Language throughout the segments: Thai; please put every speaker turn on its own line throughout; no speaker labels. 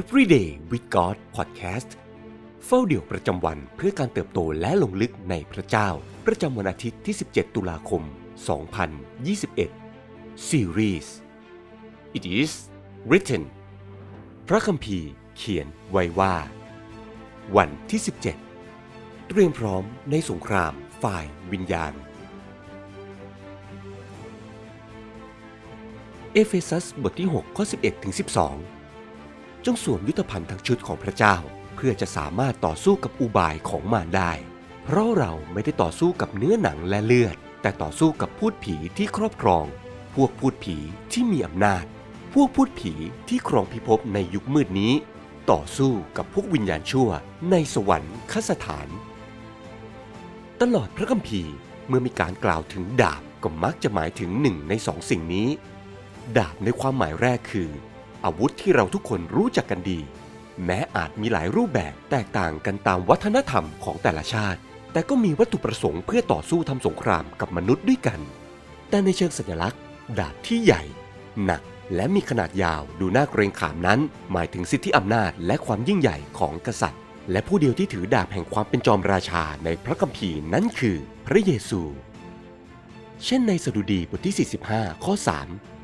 Everyday with God Podcast เฝ้าเดี่ยวประจำวันเพื่อการเติบโตและลงลึกในพระเจ้า ประจำวันอาทิตย์ที่ 17 ตุลาคม 2021 Series It is written พระคัมภีร์เขียนไว้ว่า วันที่ 17 เตรียมพร้อมในสงครามฝ่ายวิญญาณ เอเฟซัสบทที่ 6 ข้อ 11ถึง12 จงสวมยุทธภัณฑ์ทั้งชุดของพระเจ้า เพื่อจะสามารถต่อสู้กับอุบายของมารได้ เพราะเราไม่ได้ต่อสู้กับเนื้อหนังและเลือด แต่ต่อสู้กับพูดผีที่ครอบครอง พวกพูดผีที่มีอำนาจ พวกพูดผีที่ครองพิภพในยุคมืดนี้ ต่อสู้กับพวกวิญญาณชั่ว ในสวรรค์คสถาน ตลอดพระคัมภีร์เมื่อมีการกล่าวถึงดาบก็มักจะหมายถึงหนึ่งในสองสิ่งนี้ ดาบในความหมายแรกคือ อาวุธที่เราทุกคนรู้จักกันดี แม้อาจมีหลายรูปแบบแตกต่างกันตามวัฒนธรรมของแต่ละชาติ แต่ก็มีวัตถุประสงค์เพื่อต่อสู้ทำสงครามกับมนุษย์ด้วยกัน แต่ในเชิงสัญลักษณ์ ดาบที่ใหญ่ หนักและมีขนาดยาวดูน่าเกรงขามนั้น หมายถึงสิทธิอำนาจและความยิ่งใหญ่ของกษัตริย์ และผู้เดียวที่ถือดาบแห่งความเป็นจอมราชาในพระคัมภีร์นั้นคือ พระเยซู เช่นในสดุดีบทที่ 45 ข้อ 3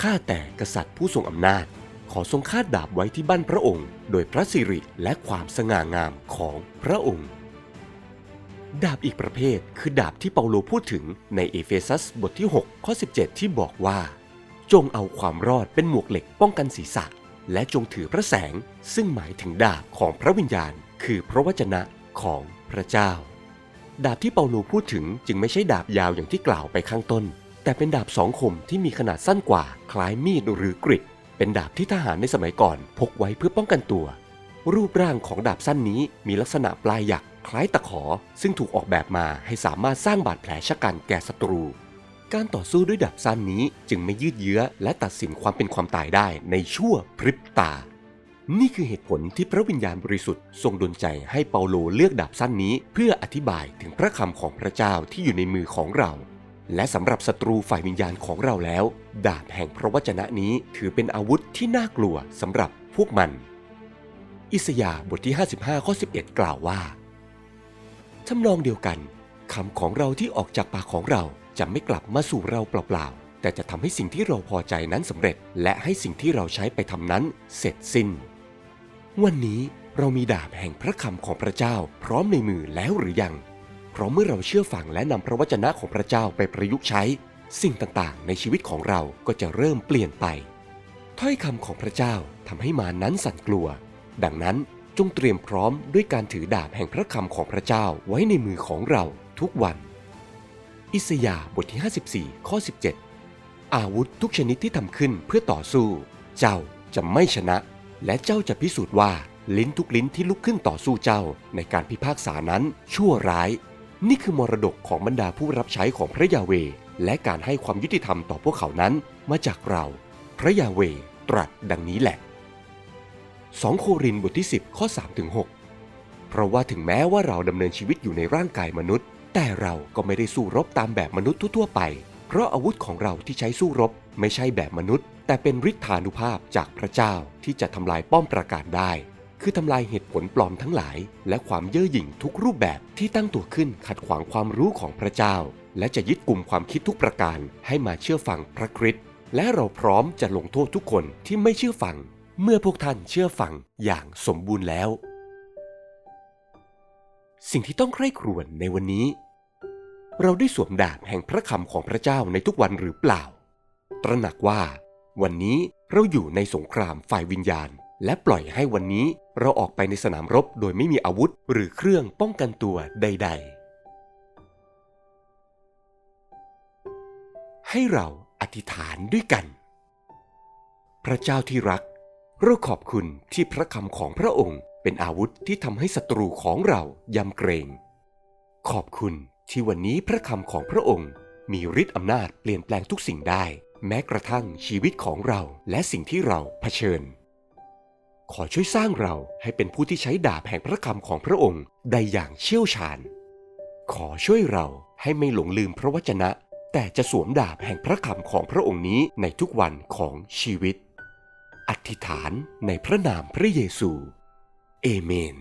ข้าแต่กษัตริย์ผู้ทรงอำนาจ ขอทรงคาดดาบไว้ที่บ้านพระองค์ โดยพระสิริและความสง่างามของพระองค์ ดาบอีกประเภทคือดาบที่เปาโลพูดถึงในเอเฟซัสบทที่ 6 ข้อ 17 ที่บอกว่า จงเอาความรอดเป็นหมวกเหล็กป้องกันศีรษะ และจงถือพระแสง ซึ่งหมายถึงดาบของพระวิญญาณ คือพระวจนะของพระเจ้า ดาบที่เปาโลพูดถึงจึงไม่ใช่ดาบยาวอย่างที่กล่าวไปข้างต้น แต่เป็นดาบสองคมที่มีขนาดสั้นกว่าคล้ายมีดหรือกริดเป็นดาบที่ทหารในสมัยก่อนพกไว้เพื่อป้องกันตัว รูปร่างของดาบสั้นนี้มีลักษณะปลายหยักคล้ายตะขอ ซึ่งถูกออกแบบมาให้สามารถสร้างบาดแผลชะกันแก่ศัตรู การต่อสู้ด้วยดาบสั้นนี้จึงไม่ยืดเยื้อและตัดสินความเป็นความตายได้ในชั่วพริบตา นี่คือเหตุผลที่พระวิญญาณบริสุทธิ์ทรงดลใจให้เปาโลเลือกดาบสั้นนี้ เพื่ออธิบายถึงพระคำของพระเจ้าที่อยู่ในมือของเรา และสำหรับศัตรูฝ่ายวิญญาณของเราแล้ว ดาบแห่งพระวจนะนี้ถือเป็นอาวุธที่น่ากลัวสำหรับพวกมัน อิสยาห์บทที่ 55ข้อ11 กล่าวว่าทำนองเดียวกันคำของเราที่ออกจากปากของเราจะไม่กลับมาสู่เราเปล่าๆ แต่จะทำให้สิ่งที่เราพอใจนั้นสำเร็จ และให้สิ่งที่เราใช้ไปทำนั้นเสร็จสิ้น วันนี้เรามีดาบแห่งพระคำของพระเจ้าพร้อมในมือแล้วหรือยัง เพราะเมื่อเราเชื่อฟังและนำพระวจนะของพระเจ้าไปประยุกต์ใช้ สิ่งต่างๆ ในชีวิตของเราก็จะเริ่มเปลี่ยนไป ถ้อยคำของพระเจ้าทำให้มานั้นสั่นกลัว ดังนั้นจงเตรียมพร้อมด้วยการถือดาบแห่งพระคำของพระเจ้าไว้ในมือของเราทุกวัน อิสยาบทที่ 54 ข้อ 17 อาวุธทุกชนิดที่ทำขึ้นเพื่อต่อสู้ เจ้าจะไม่ชนะ และเจ้าจะพิสูจน์ว่าลิ้นทุกลิ้นที่ลุกขึ้นต่อสู้เจ้าในการพิพากษานั้นชั่วร้าย นี่คือมรดกของบรรดาผู้รับใช้ของพระยาเว และการให้ความยุติธรรมต่อพวกเขานั้นมาจากเรา พระยาเวตรัสดังนี้แหละ 2 โครินธ์บทที่ 10 ข้อ3ถึง6เพราะว่าถึงแม้ว่าเราดำเนินชีวิตอยู่ในร่างกายมนุษย์ แต่เราก็ไม่ได้สู้รบตามแบบมนุษย์ทั่วๆไป เพราะอาวุธของเราที่ใช้สู้รบไม่ใช่แบบมนุษย์ แต่เป็นฤทธานุภาพจากพระเจ้าที่จะทำลายป้อมปราการได้ คือทำลายเหตุผลปลอมทั้งหลาย และความเย่อหยิ่งทุกรูปแบบที่ตั้งตัวขึ้นขัดขวางความรู้ของพระเจ้า และจะยึดกลุ่มความคิดทุกประการให้มาเชื่อฟังพระคริสต์และเราพร้อมจะลงโทษทุกคนที่ไม่เชื่อฟัง เมื่อพวกท่านเชื่อฟังอย่างสมบูรณ์แล้ว สิ่งที่ต้องใคร่ครวญในวันนี้ เราได้สวมดาบแห่งพระคำของพระเจ้าในทุกวันหรือเปล่า ตระหนักว่า วันนี้เราอยู่ในสงครามฝ่ายวิญญาณ และปล่อยให้วันนี้เราออกไปในสนามรบโดยไม่มีอาวุธหรือเครื่องป้องกันตัวใด ๆ ให้เราอธิษฐานด้วยกัน พระเจ้าที่รัก เราขอบคุณที่พระคำของพระองค์เป็นอาวุธที่ทำให้ศัตรูของเรายำเกรง ขอบคุณที่วันนี้พระคำของพระองค์มีฤทธิ์อำนาจเปลี่ยนแปลงทุกสิ่งได้ แม้กระทั่งชีวิตของเราและสิ่งที่เราเผชิญ ขอช่วยสร้างเราให้เป็นผู้ที่ใช้ดาบแห่งพระคำของพระองค์ได้อย่างเชี่ยวชาญ ขอช่วยเราให้ไม่หลงลืมพระวจนะ แต่จะสวมดาบแห่งพระคำของพระองค์นี้ในทุกวันของชีวิต อธิษฐานในพระนามพระเยซู เอเมน